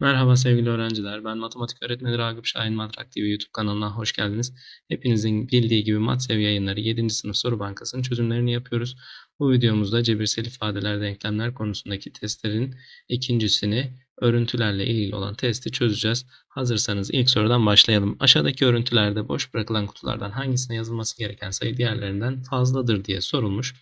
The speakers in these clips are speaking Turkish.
Merhaba sevgili öğrenciler. Ben matematik öğretmeni Ragıp Şahin Matrak TV YouTube kanalına hoş geldiniz. Hepinizin bildiği gibi MatSev yayınları 7. sınıf soru bankasının çözümlerini yapıyoruz. Bu videomuzda cebirsel ifadeler, denklemler konusundaki testlerin ikincisini örüntülerle ilgili olan testi çözeceğiz. Hazırsanız ilk sorudan başlayalım. Aşağıdaki örüntülerde boş bırakılan kutulardan hangisine yazılması gereken sayı diğerlerinden fazladır diye sorulmuş.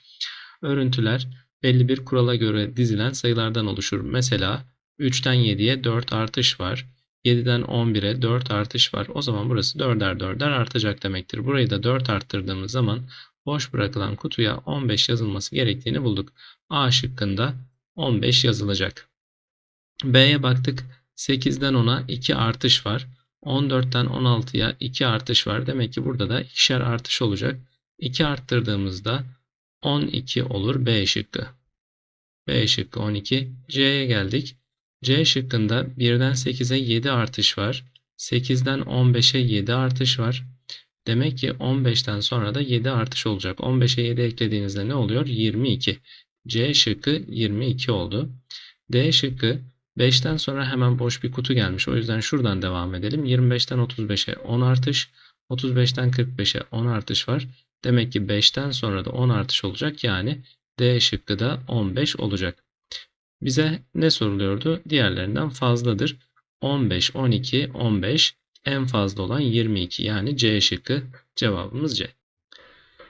Örüntüler belli bir kurala göre dizilen sayılardan oluşur. Mesela 3'ten 7'ye 4 artış var. 7'den 11'e 4 artış var. O zaman burası 4'er 4'er artacak demektir. Burayı da 4 arttırdığımız zaman boş bırakılan kutuya 15 yazılması gerektiğini bulduk. A şıkkında 15 yazılacak. B'ye baktık. 8'den 10'a 2 artış var. 14'ten 16'ya 2 artış var. Demek ki burada da ikişer artış olacak. 2 arttırdığımızda 12 olur B şıkkı. B şıkkı 12. C'ye geldik. C şıkkında 1'den 8'e 7 artış var. 8'den 15'e 7 artış var. Demek ki 15'ten sonra da 7 artış olacak. 15'e 7 eklediğinizde ne oluyor? 22. C şıkkı 22 oldu. D şıkkı 5'ten sonra hemen boş bir kutu gelmiş. O yüzden şuradan devam edelim. 25'ten 35'e 10 artış. 35'ten 45'e 10 artış var. Demek ki 5'ten sonra da 10 artış olacak. Yani D şıkkı da 15 olacak. Bize ne soruluyordu? Diğerlerinden fazladır. 15, 12, 15 en fazla olan 22 yani C şıkkı cevabımız C.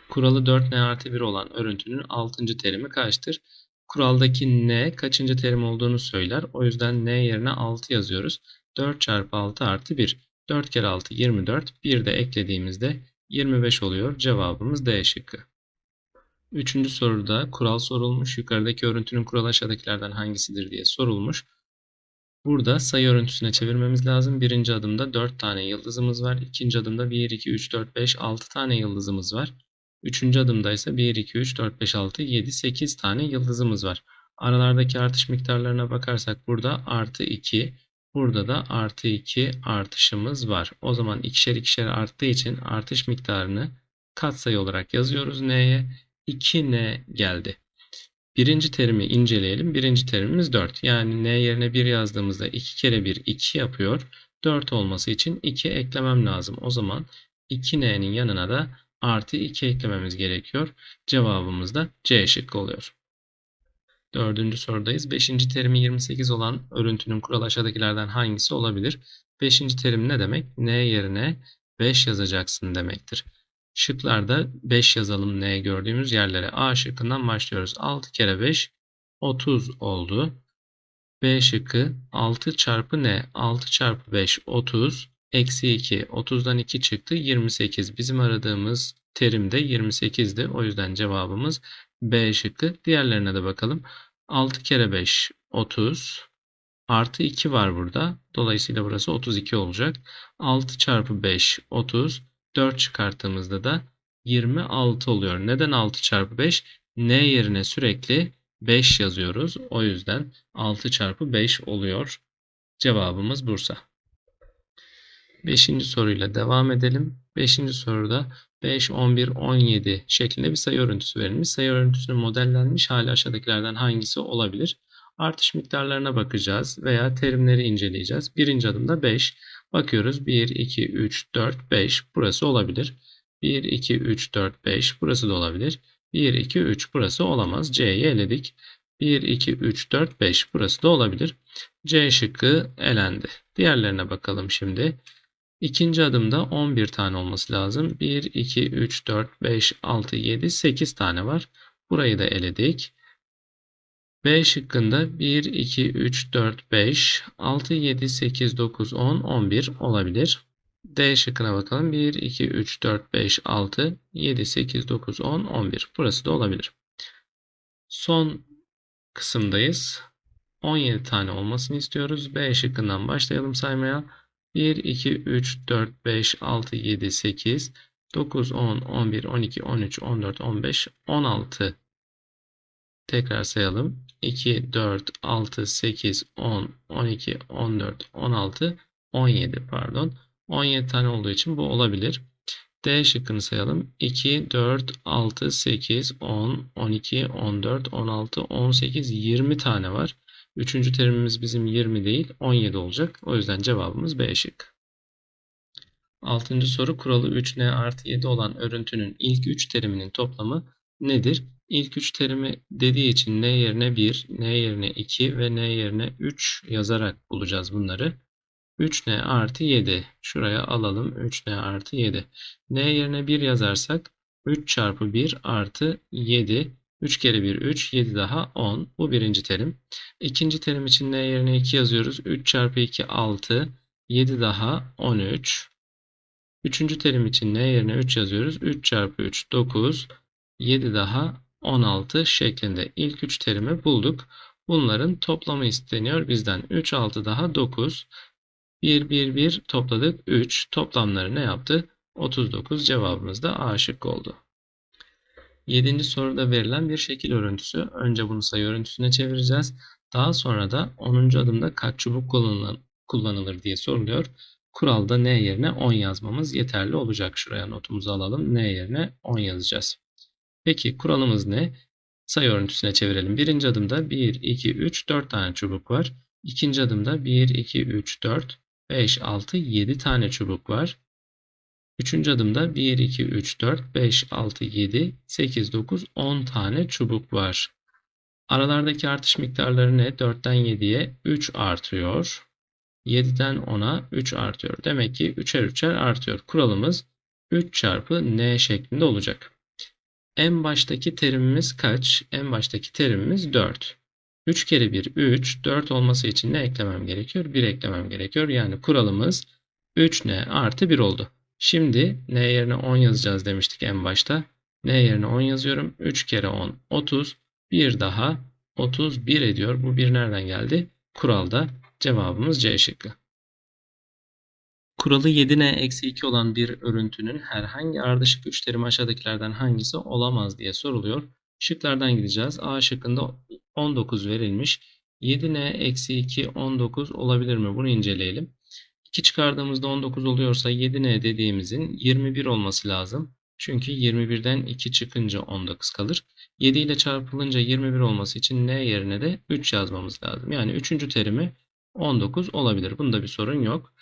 Kuralı 4n artı 1 olan örüntünün 6. terimi kaçtır? Kuraldaki n kaçıncı terim olduğunu söyler. O yüzden n yerine 6 yazıyoruz. 4 çarpı 6 artı 1. 4 kere 6 24. 1 de eklediğimizde 25 oluyor. Cevabımız D şıkkı. Üçüncü soruda kural sorulmuş. Yukarıdaki örüntünün kuralı aşağıdakilerden hangisidir diye sorulmuş. Burada sayı örüntüsüne çevirmemiz lazım. Birinci adımda 4 tane yıldızımız var. İkinci adımda 1, 2, 3, 4, 5, 6 tane yıldızımız var. Üçüncü adımda ise 1, 2, 3, 4, 5, 6, 7, 8 tane yıldızımız var. Aralardaki artış miktarlarına bakarsak burada artı 2, burada da artı 2 artışımız var. O zaman ikişer ikişer arttığı için artış miktarını katsayı olarak yazıyoruz n'ye. 2n geldi. Birinci terimi inceleyelim. Birinci terimimiz 4. Yani n yerine 1 yazdığımızda 2 kere 1 2 yapıyor. 4 olması için 2 eklemem lazım. O zaman 2n'nin yanına da artı 2 eklememiz gerekiyor. Cevabımız da C şıkkı oluyor. Dördüncü sorudayız. Beşinci terimi 28 olan örüntünün kuralı aşağıdakilerden hangisi olabilir? Beşinci terim ne demek? N yerine 5 yazacaksın demektir. Şıklarda 5 yazalım ne gördüğümüz yerlere. A şıkkından başlıyoruz. 6 kere 5 30 oldu. B şıkkı 6 çarpı ne? 6 çarpı 5 30. Eksi 2. 30'dan 2 çıktı. 28. Bizim aradığımız terim de 28'di. O yüzden cevabımız B şıkkı. Diğerlerine de bakalım. 6 kere 5 30. Artı 2 var burada. Dolayısıyla burası 32 olacak. 6 çarpı 5 30. 4 çıkarttığımızda da 26 oluyor. Neden 6 çarpı 5? N yerine sürekli 5 yazıyoruz. O yüzden 6 çarpı 5 oluyor. Cevabımız Bursa. Beşinci soruyla devam edelim. Beşinci soruda 5, 11, 17 şeklinde bir sayı örüntüsü verilmiş. Sayı örüntüsünün modellenmiş hali aşağıdakilerden hangisi olabilir? Artış miktarlarına bakacağız veya terimleri inceleyeceğiz. Birinci adımda 5. Bakıyoruz 1, 2, 3, 4, 5 burası olabilir. 1, 2, 3, 4, 5 burası da olabilir. 1, 2, 3 burası olamaz. C'yi eledik. 1, 2, 3, 4, 5 burası da olabilir. C şıkkı elendi. Diğerlerine bakalım şimdi. İkinci adımda 11 tane olması lazım. 1, 2, 3, 4, 5, 6, 7, 8 tane var. Burayı da eledik. B şıkkında 1, 2, 3, 4, 5, 6, 7, 8, 9, 10, 11 olabilir. D şıkkına bakalım. 1, 2, 3, 4, 5, 6, 7, 8, 9, 10, 11. Burası da olabilir. Son kısımdayız. 17 tane olmasını istiyoruz. B şıkkından başlayalım saymaya. 1, 2, 3, 4, 5, 6, 7, 8, 9, 10, 11, 12, 13, 14, 15, 16 Tekrar sayalım. 2, 4, 6, 8, 10, 12, 14, 16, 17 pardon. 17 tane olduğu için bu olabilir. D şıkkını sayalım. 2, 4, 6, 8, 10, 12, 14, 16, 18, 20 tane var. Üçüncü terimimiz bizim 20 değil 17 olacak. O yüzden cevabımız B şık. Altıncı soru kuralı 3n artı 7 olan örüntünün ilk 3 teriminin toplamı nedir? İlk 3 terimi dediği için n yerine 1, n yerine 2 ve n yerine 3 yazarak bulacağız bunları. 3n artı 7. Şuraya alalım 3n artı 7. n yerine 1 yazarsak 3 çarpı 1 artı 7. 3 kere 1 3, 7 daha 10. Bu birinci terim. İkinci terim için n yerine 2 yazıyoruz. 3 çarpı 2 6, 7 daha 13. Üçüncü terim için n yerine 3 yazıyoruz. 3 çarpı 3 9, 7 daha 16 şeklinde ilk 3 terimi bulduk. Bunların toplamı isteniyor bizden. 3, 6 daha 9. 1, 1, 1 topladık. 3. Toplamları ne yaptı? 39 cevabımız da A şık oldu. 7. soruda verilen bir şekil örüntüsü. Önce bunu sayı örüntüsüne çevireceğiz. Daha sonra da 10. adımda kaç çubuk kullanılır diye soruluyor. Kuralda n yerine 10 yazmamız yeterli olacak. Şuraya notumuzu alalım. n yerine 10 yazacağız. Peki kuralımız ne? Sayı örüntüsüne çevirelim. Birinci adımda 1, 2, 3, 4 tane çubuk var. İkinci adımda 1, 2, 3, 4, 5, 6, 7 tane çubuk var. Üçüncü adımda 1, 2, 3, 4, 5, 6, 7, 8, 9, 10 tane çubuk var. Aralardaki artış miktarları ne? 4'ten 7'ye 3 artıyor. 7'den 10'a 3 artıyor. Demek ki 3'er 3'er artıyor. Kuralımız 3 çarpı n şeklinde olacak. En baştaki terimimiz kaç? En baştaki terimimiz 4. 3 kere 1 3. 4 olması için ne eklemem gerekiyor? 1 eklemem gerekiyor. Yani kuralımız 3n artı 1 oldu. Şimdi n yerine 10 yazacağız demiştik en başta. n yerine 10 yazıyorum. 3 kere 10 30. Bir daha 31 ediyor. Bu bir nereden geldi? Kuralda cevabımız C şıkkı. Kuralı 7n-2 olan bir örüntünün herhangi ardışık üç terimi aşağıdakilerden hangisi olamaz diye soruluyor. Şıklardan gideceğiz. A şıkkında 19 verilmiş. 7n-2 19 olabilir mi? Bunu inceleyelim. 2 çıkardığımızda 19 oluyorsa 7n dediğimizin 21 olması lazım. Çünkü 21'den 2 çıkınca 19 kalır. 7 ile çarpılınca 21 olması için n yerine de 3 yazmamız lazım. Yani 3. terimi 19 olabilir. Bunda bir sorun yok.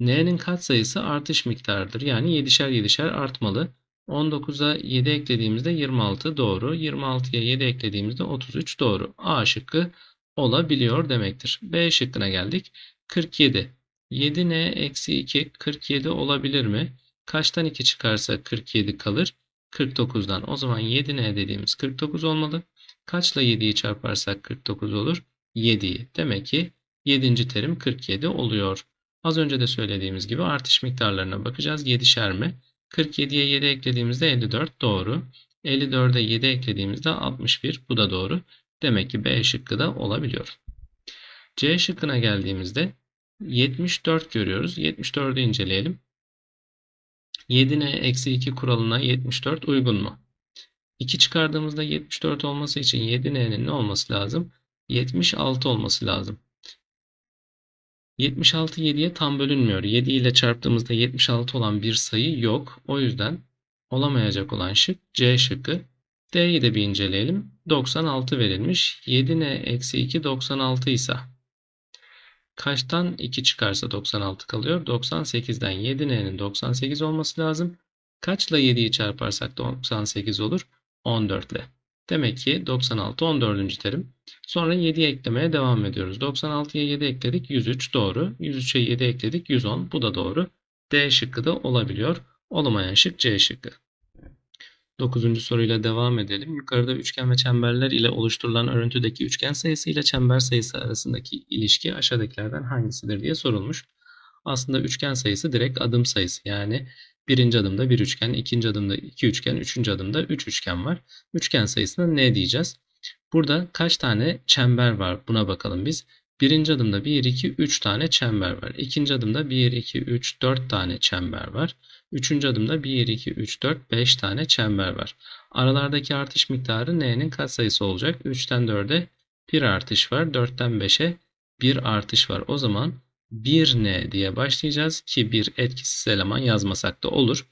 N'nin katsayısı artış miktarıdır. Yani 7'şer 7'şer artmalı. 19'a 7 eklediğimizde 26 doğru. 26'ya 7 eklediğimizde 33 doğru. A şıkkı olabiliyor demektir. B şıkkına geldik. 47. 7n eksi 2 47 olabilir mi? Kaçtan 2 çıkarsa 47 kalır? 49'dan. O zaman 7n dediğimiz 49 olmalı. Kaçla 7'yi çarparsak 49 olur? 7'yi. Demek ki 7. terim 47 oluyor. Az önce de söylediğimiz gibi artış miktarlarına bakacağız. 7'şer mi? 47'ye 7 eklediğimizde 54 doğru. 54'e 7 eklediğimizde 61 bu da doğru. Demek ki B şıkkı da olabiliyor. C şıkkına geldiğimizde 74 görüyoruz. 74'ü inceleyelim. 7n eksi 2 kuralına 74 uygun mu? 2 çıkardığımızda 74 olması için 7n'nin ne olması lazım? 76 olması lazım. 76 7'ye tam bölünmüyor. 7 ile çarptığımızda 76 olan bir sayı yok. O yüzden olamayacak olan şık C şıkkı. D'yi de bir inceleyelim. 96 verilmiş. 7n eksi 2 96 ise kaçtan 2 çıkarsa 96 kalıyor? 98'den 7n'nin 98 olması lazım. Kaçla 7'yi çarparsak 98 olur? 14 ile. Demek ki 96 14. terim. Sonra 7 eklemeye devam ediyoruz. 96'ya 7 ekledik 103 doğru. 103'e 7 ekledik 110 bu da doğru. D şıkkı da olabiliyor. Olamayan şık C şıkkı. 9. soruyla devam edelim. Yukarıda üçgen ve çemberler ile oluşturulan örüntüdeki üçgen sayısı ile çember sayısı arasındaki ilişki aşağıdakilerden hangisidir diye sorulmuş. Aslında üçgen sayısı direkt adım sayısı. Yani birinci adımda bir üçgen, ikinci adımda iki üçgen, üçüncü adımda üç üçgen var. Üçgen sayısına ne diyeceğiz? Burada kaç tane çember var buna bakalım biz. Birinci adımda 1, 2, 3 tane çember var. İkinci adımda 1, 2, 3, 4 tane çember var. Üçüncü adımda 1, 2, 3, 4, 5 tane çember var. Aralardaki artış miktarı n'nin katsayısı olacak. 3'ten 4'e 1 artış var. 4'ten 5'e 1 artış var. O zaman 1n diye başlayacağız ki bir etkisiz eleman yazmasak da olur.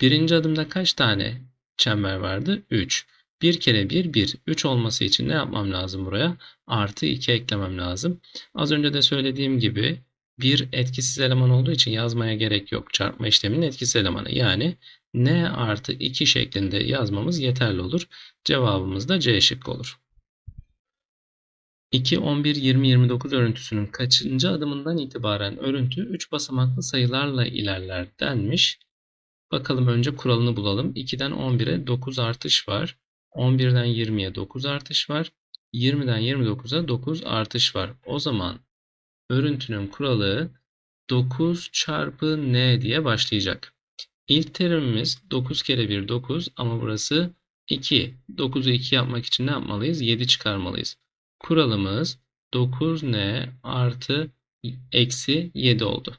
Birinci adımda kaç tane çember vardı? 3. 1 kere 1 1. 3 olması için ne yapmam lazım buraya? Artı 2 eklemem lazım. Az önce de söylediğim gibi bir etkisiz eleman olduğu için yazmaya gerek yok. Çarpma işleminin etkisiz elemanı. Yani n artı 2 şeklinde yazmamız yeterli olur. Cevabımız da C şıkkı olur. 2, 11, 20, 29 örüntüsünün kaçıncı adımından itibaren örüntü 3 basamaklı sayılarla ilerler denmiş. Bakalım önce kuralını bulalım. 2'den 11'e 9 artış var. 11'den 20'ye 9 artış var. 20'den 29'a 9 artış var. O zaman örüntünün kuralı 9 çarpı n diye başlayacak. İlk terimimiz 9 kere 1 9 ama burası 2. 9'u 2 yapmak için ne yapmalıyız? 7 çıkarmalıyız. Kuralımız 9n artı eksi 7 oldu.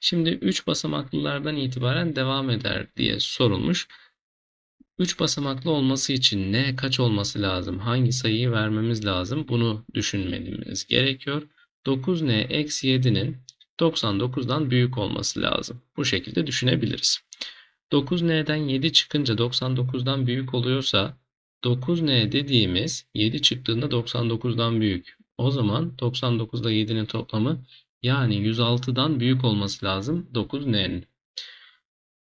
Şimdi 3 basamaklılardan itibaren devam eder diye sorulmuş. 3 basamaklı olması için ne kaç olması lazım? Hangi sayıyı vermemiz lazım? Bunu düşünmemiz gerekiyor. 9n eksi 7'nin 99'dan büyük olması lazım. Bu şekilde düşünebiliriz. 9n'den 7 çıkınca 99'dan büyük oluyorsa 9n dediğimiz 7 çıktığında 99'dan büyük. O zaman 99 ile 7'nin toplamı yani 106'dan büyük olması lazım 9n'nin.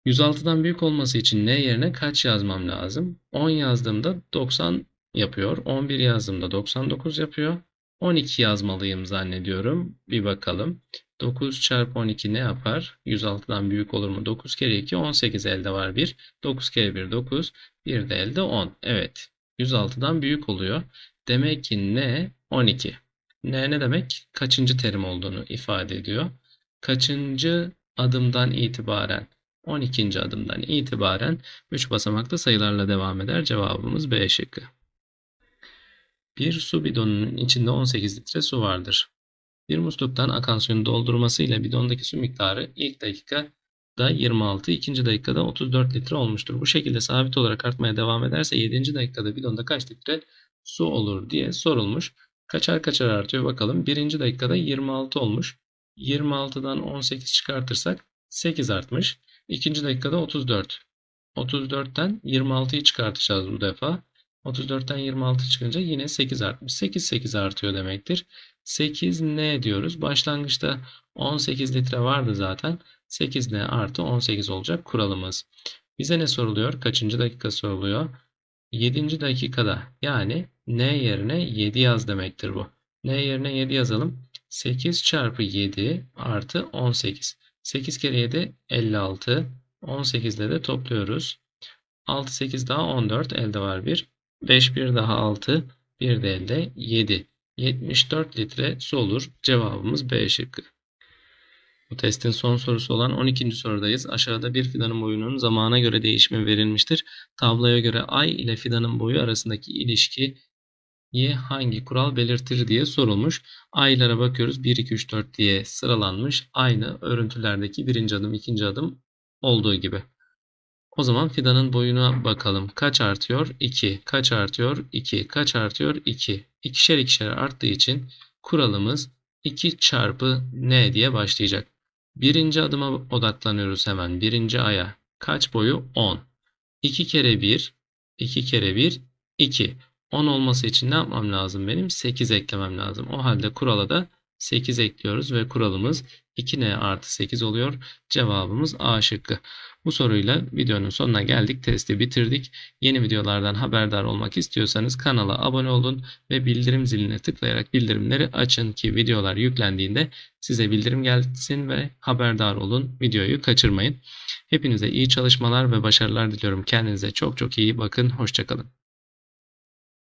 106'dan büyük olması için n yerine kaç yazmam lazım? 10 yazdığımda 90 yapıyor. 11 yazdığımda 99 yapıyor. 12 yazmalıyım zannediyorum. Bir bakalım. 9 çarpı 12 ne yapar? 106'dan büyük olur mu? 9 kere 2 18 elde var 1. 9 kere 1 9. 1 de elde 10. Evet. 106'dan büyük oluyor. Demek ki ne? 12. Ne ne demek? Kaçıncı terim olduğunu ifade ediyor. Kaçıncı adımdan itibaren? 12. adımdan itibaren 3 basamaklı sayılarla devam eder. Cevabımız B şıkkı. Bir su bidonunun içinde 18 litre su vardır. Bir musluktan akan suyun doldurmasıyla bidondaki su miktarı ilk dakikada 26, ikinci dakikada 34 litre olmuştur. Bu şekilde sabit olarak artmaya devam ederse 7. dakikada bidonda kaç litre su olur diye sorulmuş. Kaçar kaçar artıyor bakalım. Birinci dakikada 26 olmuş. 26'dan 18 çıkartırsak 8 artmış. İkinci dakikada 34. 34'ten 26'yı çıkartacağız bu defa. 34'ten 26 çıkınca yine 8 artmış. 8 8 artıyor demektir. 8 ne diyoruz? Başlangıçta 18 litre vardı zaten. 8 ne artı 18 olacak kuralımız. Bize ne soruluyor? Kaçıncı dakika soruluyor? 7. dakikada yani n yerine 7 yaz demektir bu. n yerine 7 yazalım. 8 çarpı 7 artı 18. 8 kere 7 56. 18 ile de topluyoruz. 6 8 daha 14 elde var 1. 5 1 daha 6. 1 de elde 7. 74 litre su olur. Cevabımız B şıkkı. Bu testin son sorusu olan 12. sorudayız. Aşağıda bir fidanın boyunun zamana göre değişimi verilmiştir. Tabloya göre ay ile fidanın boyu arasındaki ilişki hangi kural belirtir diye sorulmuş. Aylara bakıyoruz. 1, 2, 3, 4 diye sıralanmış. Aynı örüntülerdeki birinci adım, ikinci adım olduğu gibi. O zaman fidanın boyuna bakalım. Kaç artıyor? 2. Kaç artıyor? 2. Kaç artıyor? 2. İkişer ikişer arttığı için kuralımız 2 çarpı n diye başlayacak. Birinci adıma odaklanıyoruz hemen. Birinci aya. Kaç boyu? 10. 2 kere 1. 2 kere 1. 2. 10 olması için ne yapmam lazım benim? 8 eklemem lazım. O halde kurala da 8 ekliyoruz ve kuralımız 2n artı 8 oluyor. Cevabımız A şıkkı. Bu soruyla videonun sonuna geldik. Testi bitirdik. Yeni videolardan haberdar olmak istiyorsanız kanala abone olun ve bildirim ziline tıklayarak bildirimleri açın ki videolar yüklendiğinde size bildirim gelsin ve haberdar olun. Videoyu kaçırmayın. Hepinize iyi çalışmalar ve başarılar diliyorum. Kendinize çok çok iyi bakın. Hoşçakalın.